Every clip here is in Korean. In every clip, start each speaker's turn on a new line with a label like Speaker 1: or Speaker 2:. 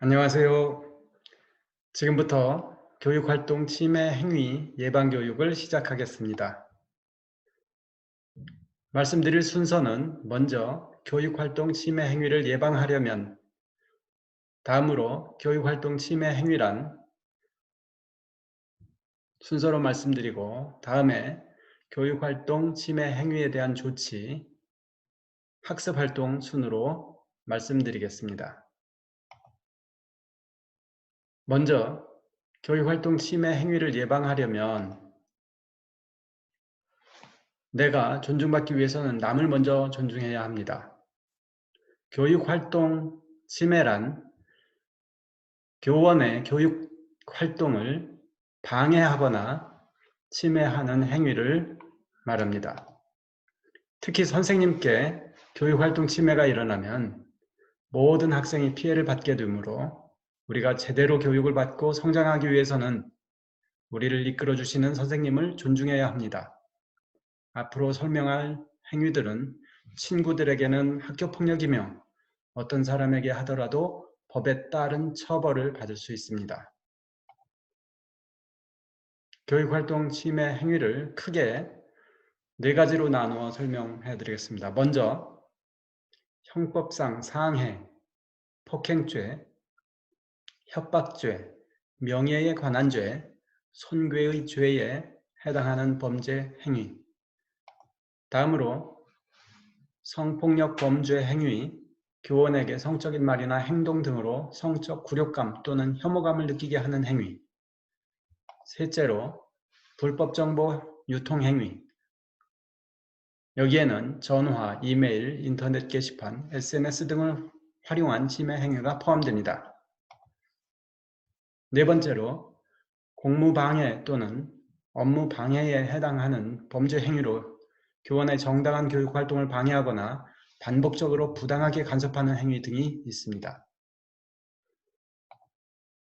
Speaker 1: 안녕하세요. 지금부터 교육활동 침해 행위 예방교육을 시작하겠습니다. 말씀드릴 순서는 먼저 교육활동 침해 행위를 예방하려면 다음으로 교육활동 침해 행위란 순서로 말씀드리고 다음에 교육활동 침해 행위에 대한 조치, 학습활동 순으로 말씀드리겠습니다. 먼저 교육활동 침해 행위를 예방하려면 내가 존중받기 위해서는 남을 먼저 존중해야 합니다. 교육활동 침해란 교원의 교육활동을 방해하거나 침해하는 행위를 말합니다. 특히 선생님께 교육활동 침해가 일어나면 모든 학생이 피해를 받게 되므로 우리가 제대로 교육을 받고 성장하기 위해서는 우리를 이끌어 주시는 선생님을 존중해야 합니다. 앞으로 설명할 행위들은 친구들에게는 학교 폭력이며 어떤 사람에게 하더라도 법에 따른 처벌을 받을 수 있습니다. 교육활동 침해 행위를 크게 네 가지로 나누어 설명해 드리겠습니다. 먼저 형법상 상해, 폭행죄, 협박죄, 명예에 관한 죄, 손괴의 죄에 해당하는 범죄 행위. 다음으로 성폭력 범죄 행위, 교원에게 성적인 말이나 행동 등으로 성적 굴욕감 또는 혐오감을 느끼게 하는 행위. 셋째로 불법 정보 유통 행위. 여기에는 전화, 이메일, 인터넷 게시판, SNS 등을 활용한 침해 행위가 포함됩니다. 네 번째로 공무방해 또는 업무방해에 해당하는 범죄 행위로 교원의 정당한 교육활동을 방해하거나 반복적으로 부당하게 간섭하는 행위 등이 있습니다.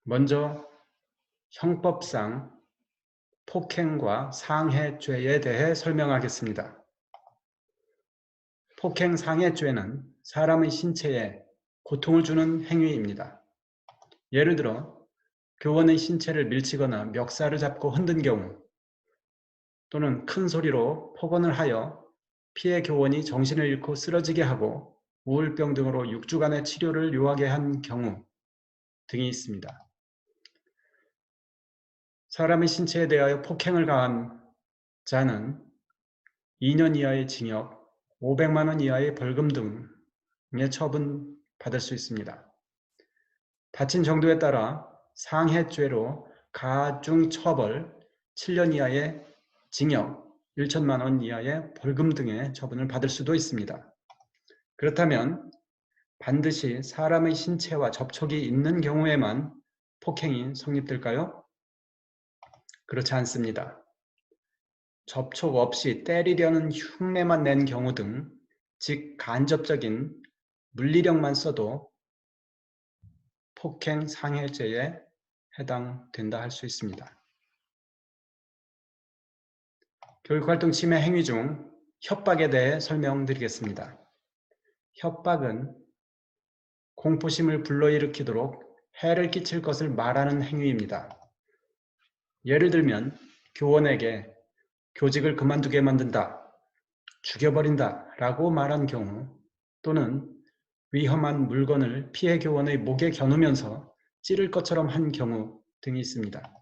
Speaker 1: 먼저 형법상 폭행과 상해죄에 대해 설명하겠습니다. 폭행 상해죄는 사람의 신체에 고통을 주는 행위입니다. 예를 들어 교원의 신체를 밀치거나 멱살을 잡고 흔든 경우 또는 큰 소리로 폭언을 하여 피해 교원이 정신을 잃고 쓰러지게 하고 우울병 등으로 6주간의 치료를 요하게 한 경우 등이 있습니다. 사람의 신체에 대하여 폭행을 가한 자는 2년 이하의 징역, 500만 원 이하의 벌금 등의 처분 받을 수 있습니다. 다친 정도에 따라 상해죄로 가중 처벌 7년 이하의 징역 1천만 원 이하의 벌금 등의 처분을 받을 수도 있습니다. 그렇다면 반드시 사람의 신체와 접촉이 있는 경우에만 폭행이 성립될까요? 그렇지 않습니다. 접촉 없이 때리려는 흉내만 낸 경우 등, 즉 간접적인 물리력만 써도 폭행 상해죄에 해당된다 할 수 있습니다. 교육활동 침해 행위 중 협박에 대해 설명드리겠습니다. 협박은 공포심을 불러일으키도록 해를 끼칠 것을 말하는 행위입니다. 예를 들면 교원에게 교직을 그만두게 만든다, 죽여버린다 라고 말한 경우 또는 위험한 물건을 피해 교원의 목에 겨누면서 찌를 것처럼 한 경우 등이 있습니다.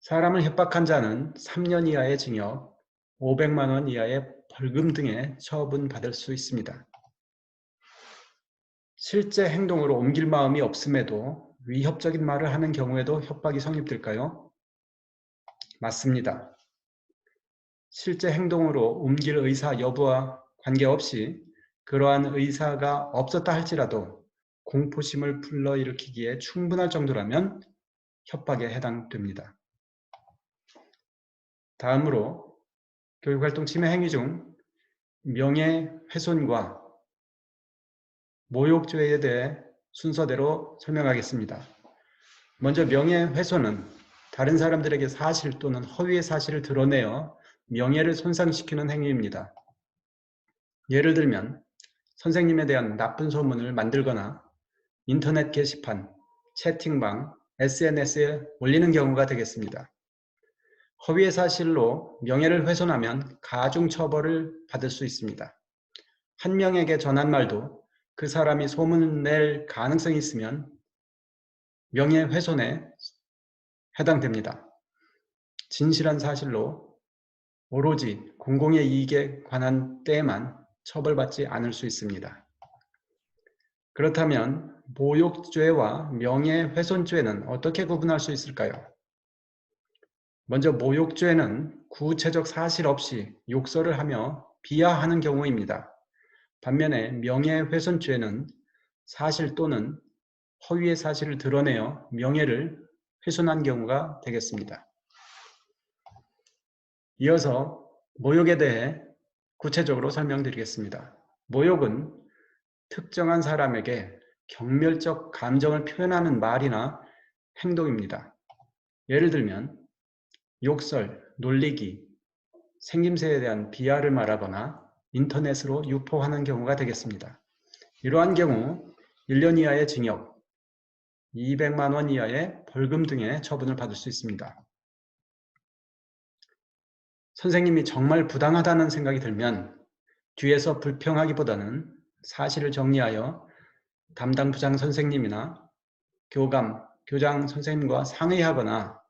Speaker 1: 사람을 협박한 자는 3년 이하의 징역, 500만 원 이하의 벌금 등의 처분받을 수 있습니다. 실제 행동으로 옮길 마음이 없음에도 위협적인 말을 하는 경우에도 협박이 성립될까요? 맞습니다. 실제 행동으로 옮길 의사 여부와 관계없이 그러한 의사가 없었다 할지라도 공포심을 불러일으키기에 충분할 정도라면 협박에 해당됩니다. 다음으로 교육활동 침해 행위 중 명예훼손과 모욕죄에 대해 순서대로 설명하겠습니다. 먼저 명예훼손은 다른 사람들에게 사실 또는 허위의 사실을 드러내어 명예를 손상시키는 행위입니다. 예를 들면 선생님에 대한 나쁜 소문을 만들거나 인터넷 게시판, 채팅방, SNS에 올리는 경우가 되겠습니다. 허위의 사실로 명예를 훼손하면 가중처벌을 받을 수 있습니다. 한 명에게 전한 말도 그 사람이 소문을 낼 가능성이 있으면 명예훼손에 해당됩니다. 진실한 사실로 오로지 공공의 이익에 관한 때에만 처벌받지 않을 수 있습니다. 그렇다면 모욕죄와 명예훼손죄는 어떻게 구분할 수 있을까요? 먼저 모욕죄는 구체적 사실 없이 욕설을 하며 비하하는 경우입니다. 반면에 명예훼손죄는 사실 또는 허위의 사실을 드러내어 명예를 훼손한 경우가 되겠습니다. 이어서 모욕에 대해 구체적으로 설명드리겠습니다. 모욕은 특정한 사람에게 경멸적 감정을 표현하는 말이나 행동입니다. 예를 들면 욕설, 놀리기, 생김새에 대한 비하를 말하거나 인터넷으로 유포하는 경우가 되겠습니다. 이러한 경우 1년 이하의 징역, 200만 원 이하의 벌금 등의 처분을 받을 수 있습니다. 선생님이 정말 부당하다는 생각이 들면 뒤에서 불평하기보다는 사실을 정리하여 담당 부장 선생님이나 교감, 교장 선생님과 상의하거나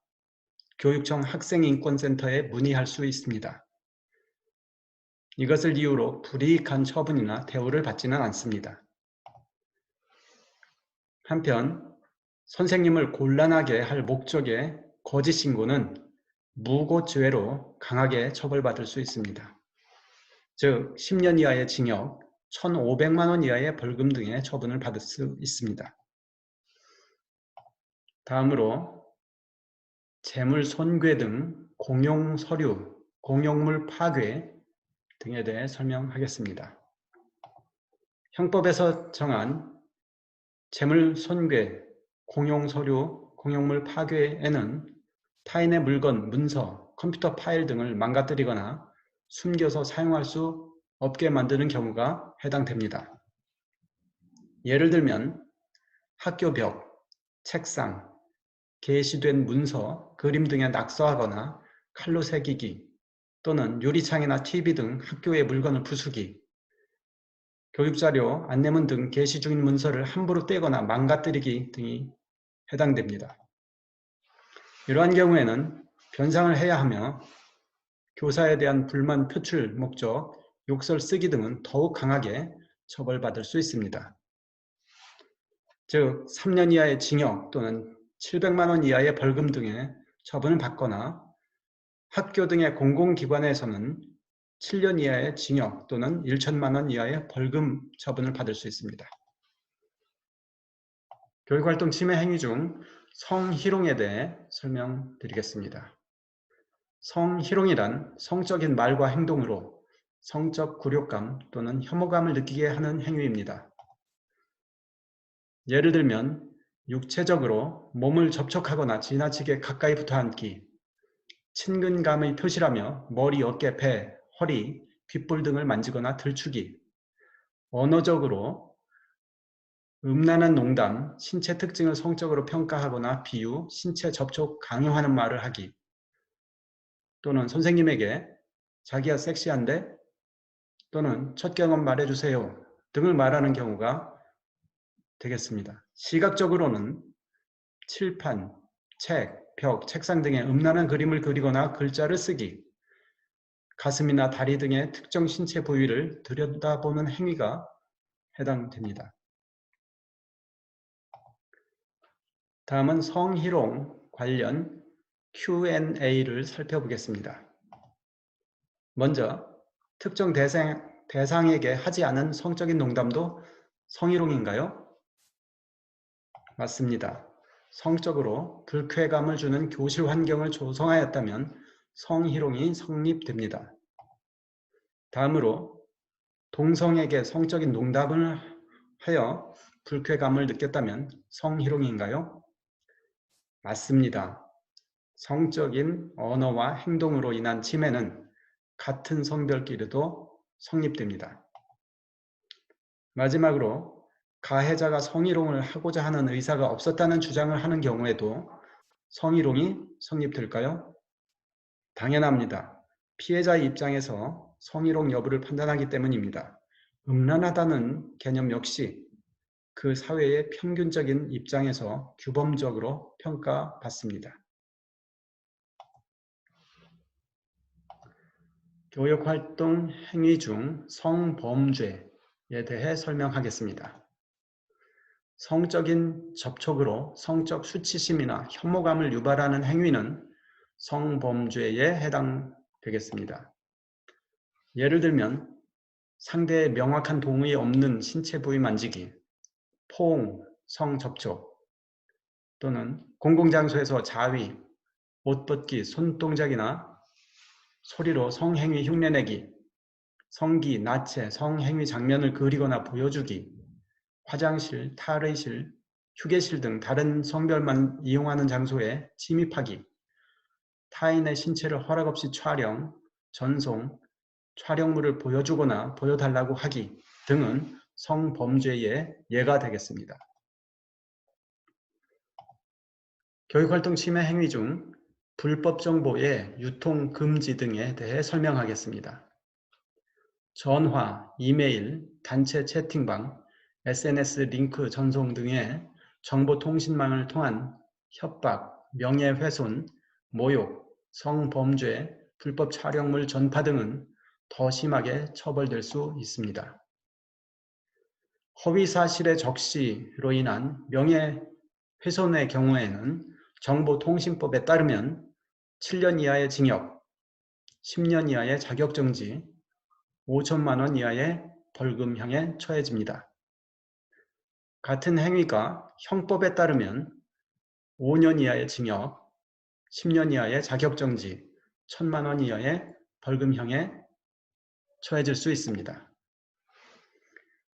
Speaker 1: 교육청 학생인권센터에 문의할 수 있습니다. 이것을 이유로 불이익한 처분이나 대우를 받지는 않습니다. 한편 선생님을 곤란하게 할 목적의 거짓 신고는 무고죄로 강하게 처벌받을 수 있습니다. 즉 10년 이하의 징역, 1,500만 원 이하의 벌금 등의 처분을 받을 수 있습니다. 다음으로 재물 손괴 등 공용 서류, 공용물 파괴 등에 대해 설명하겠습니다. 형법에서 정한 재물 손괴, 공용 서류, 공용물 파괴에는 타인의 물건, 문서, 컴퓨터 파일 등을 망가뜨리거나 숨겨서 사용할 수 없게 만드는 경우가 해당됩니다. 예를 들면 학교 벽, 책상, 게시된 문서, 그림 등에 낙서하거나 칼로 새기기 또는 유리창이나 TV 등 학교의 물건을 부수기 교육자료, 안내문 등 게시 중인 문서를 함부로 떼거나 망가뜨리기 등이 해당됩니다. 이러한 경우에는 변상을 해야 하며 교사에 대한 불만 표출 목적, 욕설 쓰기 등은 더욱 강하게 처벌받을 수 있습니다. 즉 3년 이하의 징역 또는 700만 원 이하의 벌금 등의 처분을 받거나 학교 등의 공공기관에서는 7년 이하의 징역 또는 1천만 원 이하의 벌금 처분을 받을 수 있습니다. 교육활동 침해 행위 중 성희롱에 대해 설명드리겠습니다. 성희롱이란 성적인 말과 행동으로 성적 굴욕감 또는 혐오감을 느끼게 하는 행위입니다. 예를 들면 육체적으로 몸을 접촉하거나 지나치게 가까이 붙어 앉기, 친근감의 표시라며 머리, 어깨, 배, 허리, 귓볼 등을 만지거나 들추기, 언어적으로 음란한 농담, 신체 특징을 성적으로 평가하거나 비유, 신체 접촉 강요하는 말을 하기 또는 선생님에게 자기가 섹시한데 또는 첫 경험 말해주세요 등을 말하는 경우가 되겠습니다. 시각적으로는 칠판, 책, 벽, 책상 등의 음란한 그림을 그리거나 글자를 쓰기 가슴이나 다리 등의 특정 신체 부위를 들여다보는 행위가 해당됩니다. 다음은 성희롱 관련 Q&A를 살펴보겠습니다. 먼저 특정 대상, 대상에게 하지 않은 성적인 농담도 성희롱인가요? 맞습니다. 성적으로 불쾌감을 주는 교실 환경을 조성하였다면 성희롱이 성립됩니다. 다음으로 동성에게 성적인 농담을 하여 불쾌감을 느꼈다면 성희롱인가요? 맞습니다. 성적인 언어와 행동으로 인한 침해는 같은 성별끼리도 성립됩니다. 마지막으로 가해자가 성희롱을 하고자 하는 의사가 없었다는 주장을 하는 경우에도 성희롱이 성립될까요? 당연합니다. 피해자의 입장에서 성희롱 여부를 판단하기 때문입니다. 음란하다는 개념 역시 그 사회의 평균적인 입장에서 규범적으로 평가받습니다. 교육활동 행위 중 성범죄에 대해 설명하겠습니다. 성적인 접촉으로 성적 수치심이나 혐오감을 유발하는 행위는 성범죄에 해당되겠습니다. 예를 들면 상대의 명확한 동의 없는 신체 부위 만지기, 포옹, 성접촉 또는 공공장소에서 자위, 옷 벗기, 손동작이나 소리로 성행위 흉내내기, 성기, 나체, 성행위 장면을 그리거나 보여주기, 화장실, 탈의실, 휴게실 등 다른 성별만 이용하는 장소에 침입하기, 타인의 신체를 허락 없이 촬영, 전송, 촬영물을 보여주거나 보여달라고 하기 등은 성범죄의 예가 되겠습니다. 교육활동 침해 행위 중 불법 정보의 유통 금지 등에 대해 설명하겠습니다. 전화, 이메일, 단체 채팅방, SNS 링크 전송 등의 정보통신망을 통한 협박, 명예훼손, 모욕, 성범죄, 불법 촬영물 전파 등은 더 심하게 처벌될 수 있습니다. 허위 사실의 적시로 인한 명예훼손의 경우에는 정보통신법에 따르면 7년 이하의 징역, 10년 이하의 자격정지, 5천만 원 이하의 벌금형에 처해집니다. 같은 행위가 형법에 따르면 5년 이하의 징역, 10년 이하의 자격정지, 1천만 원 이하의 벌금형에 처해질 수 있습니다.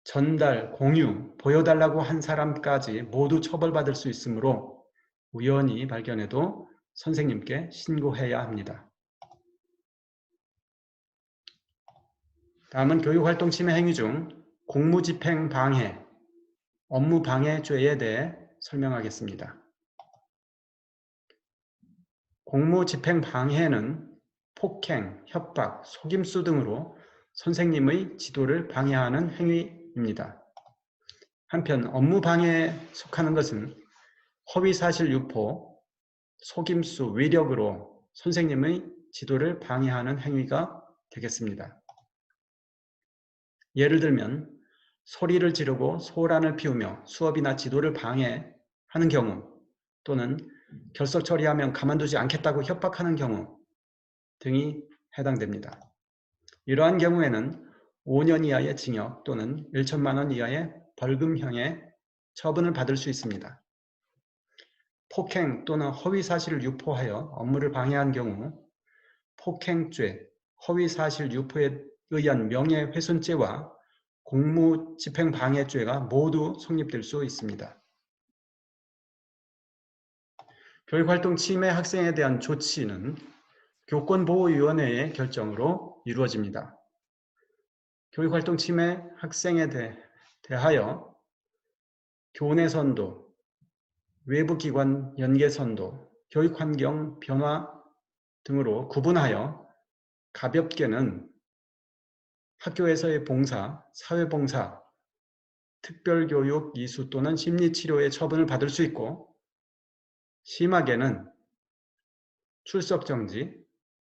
Speaker 1: 전달, 공유, 보여달라고 한 사람까지 모두 처벌받을 수 있으므로 우연히 발견해도 선생님께 신고해야 합니다. 다음은 교육활동 침해 행위 중 공무집행 방해, 업무 방해죄에 대해 설명하겠습니다. 공무집행 방해는 폭행, 협박, 속임수 등으로 선생님의 지도를 방해하는 행위입니다. 한편 업무 방해에 속하는 것은 허위사실 유포, 속임수, 위력으로 선생님의 지도를 방해하는 행위가 되겠습니다. 예를 들면 소리를 지르고 소란을 피우며 수업이나 지도를 방해하는 경우 또는 결석 처리하면 가만두지 않겠다고 협박하는 경우 등이 해당됩니다. 이러한 경우에는 5년 이하의 징역 또는 1천만 원 이하의 벌금형의 처분을 받을 수 있습니다. 폭행 또는 허위 사실을 유포하여 업무를 방해한 경우 폭행죄, 허위 사실 유포에 의한 명예훼손죄와 공무집행방해죄가 모두 성립될 수 있습니다. 교육활동 침해 학생에 대한 조치는 교권보호위원회의 결정으로 이루어집니다. 교육활동 침해 학생에 대하여 교내 선도, 외부기관 연계선도, 교육환경 변화 등으로 구분하여 가볍게는 학교에서의 봉사, 사회봉사, 특별교육, 이수 또는 심리치료의 처분을 받을 수 있고 심하게는 출석정지,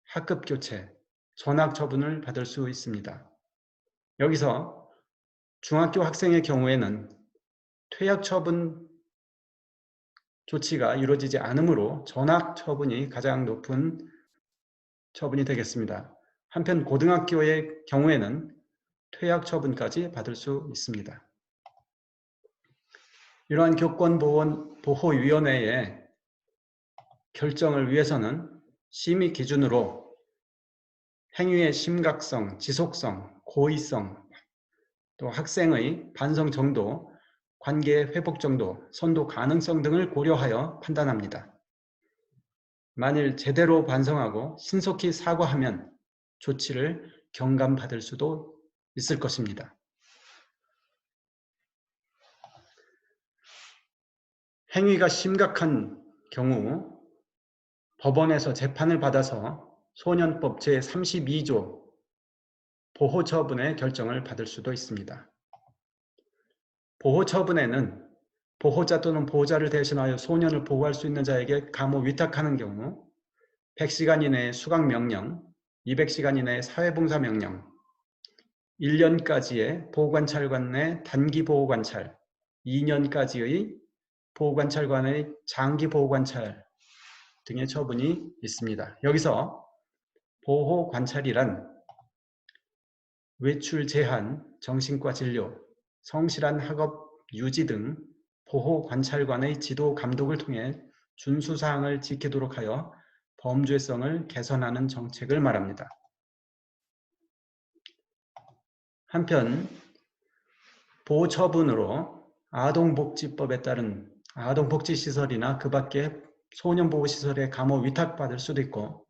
Speaker 1: 학급교체, 전학처분을 받을 수 있습니다. 여기서 중학교 학생의 경우에는 퇴학처분 조치가 이루어지지 않으므로 전학 처분이 가장 높은 처분이 되겠습니다. 한편 고등학교의 경우에는 퇴학 처분까지 받을 수 있습니다. 이러한 교권보호위원회의 결정을 위해서는 심의 기준으로 행위의 심각성, 지속성, 고의성, 또 학생의 반성 정도, 관계 회복 정도, 선도 가능성 등을 고려하여 판단합니다. 만일 제대로 반성하고 신속히 사과하면 조치를 경감받을 수도 있을 것입니다. 행위가 심각한 경우 법원에서 재판을 받아서 소년법 제32조 보호처분의 결정을 받을 수도 있습니다. 보호 처분에는 보호자 또는 보호자를 대신하여 소년을 보호할 수 있는 자에게 감호 위탁하는 경우 100시간 이내의 수강명령, 200시간 이내의 사회봉사명령, 1년까지의 보호관찰관 내 단기 보호관찰, 2년까지의 보호관찰관의 장기 보호관찰 등의 처분이 있습니다. 여기서 보호관찰이란 외출 제한, 정신과 진료, 성실한 학업 유지 등 보호 관찰관의 지도 감독을 통해 준수사항을 지키도록 하여 범죄성을 개선하는 정책을 말합니다. 한편 보호처분으로 아동복지법에 따른 아동복지시설이나 그 밖에 소년보호시설에 감호 위탁받을 수도 있고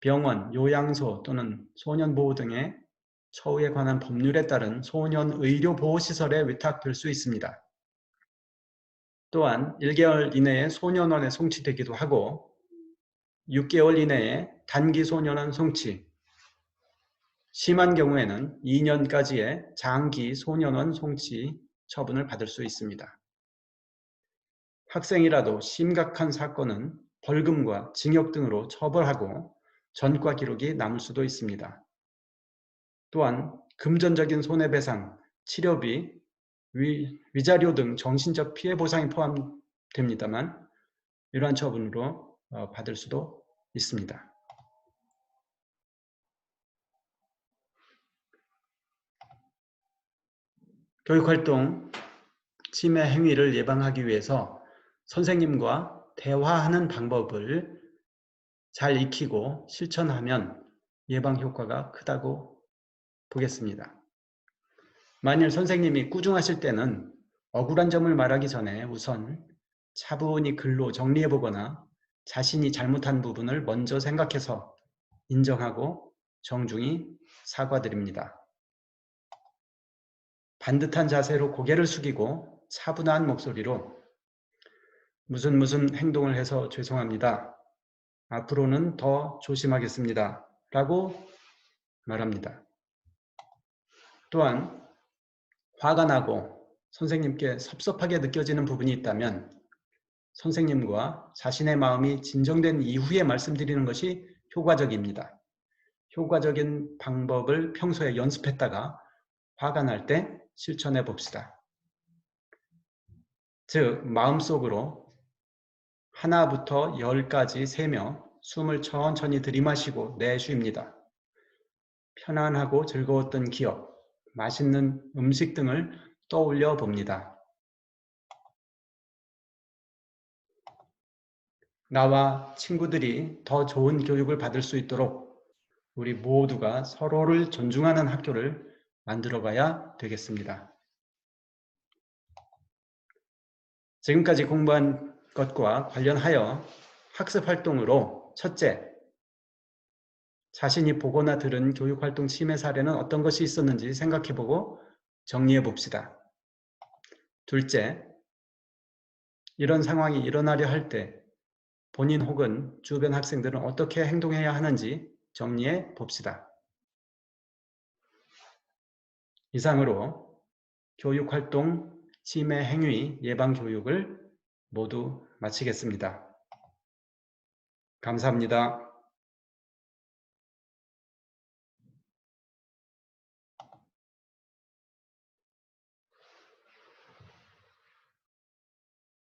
Speaker 1: 병원, 요양소 또는 소년보호 등의 처우에 관한 법률에 따른 소년 의료 보호 시설에 위탁될 수 있습니다. 또한 1개월 이내에 소년원에 송치되기도 하고 6개월 이내에 단기 소년원 송치, 심한 경우에는 2년까지의 장기 소년원 송치 처분을 받을 수 있습니다. 학생이라도 심각한 사건은 벌금과 징역 등으로 처벌하고 전과 기록이 남을 수도 있습니다. 또한 금전적인 손해배상, 치료비, 위, 위자료 등 정신적 피해 보상이 포함됩니다만 이러한 처분으로 어, 받을 수도 있습니다. 교육활동 침해 행위를 예방하기 위해서 선생님과 대화하는 방법을 잘 익히고 실천하면 예방 효과가 크다고 보겠습니다. 만일 선생님이 꾸중하실 때는 억울한 점을 말하기 전에 우선 차분히 글로 정리해 보거나 자신이 잘못한 부분을 먼저 생각해서 인정하고 정중히 사과드립니다. 반듯한 자세로 고개를 숙이고 차분한 목소리로 무슨 무슨 행동을 해서 죄송합니다. 앞으로는 더 조심하겠습니다. 라고 말합니다. 또한 화가 나고 선생님께 섭섭하게 느껴지는 부분이 있다면 선생님과 자신의 마음이 진정된 이후에 말씀드리는 것이 효과적입니다. 효과적인 방법을 평소에 연습했다가 화가 날 때 실천해 봅시다. 즉 마음속으로 하나부터 열까지 세며 숨을 천천히 들이마시고 내쉽니다. 편안하고 즐거웠던 기억, 맛있는 음식 등을 떠올려 봅니다. 나와 친구들이 더 좋은 교육을 받을 수 있도록 우리 모두가 서로를 존중하는 학교를 만들어 가야 되겠습니다. 지금까지 공부한 것과 관련하여 학습 활동으로 첫째, 자신이 보거나 들은 교육활동 침해 사례는 어떤 것이 있었는지 생각해보고 정리해 봅시다. 둘째, 이런 상황이 일어나려 할 때 본인 혹은 주변 학생들은 어떻게 행동해야 하는지 정리해 봅시다. 이상으로 교육활동 침해 행위 예방 교육을 모두 마치겠습니다. 감사합니다.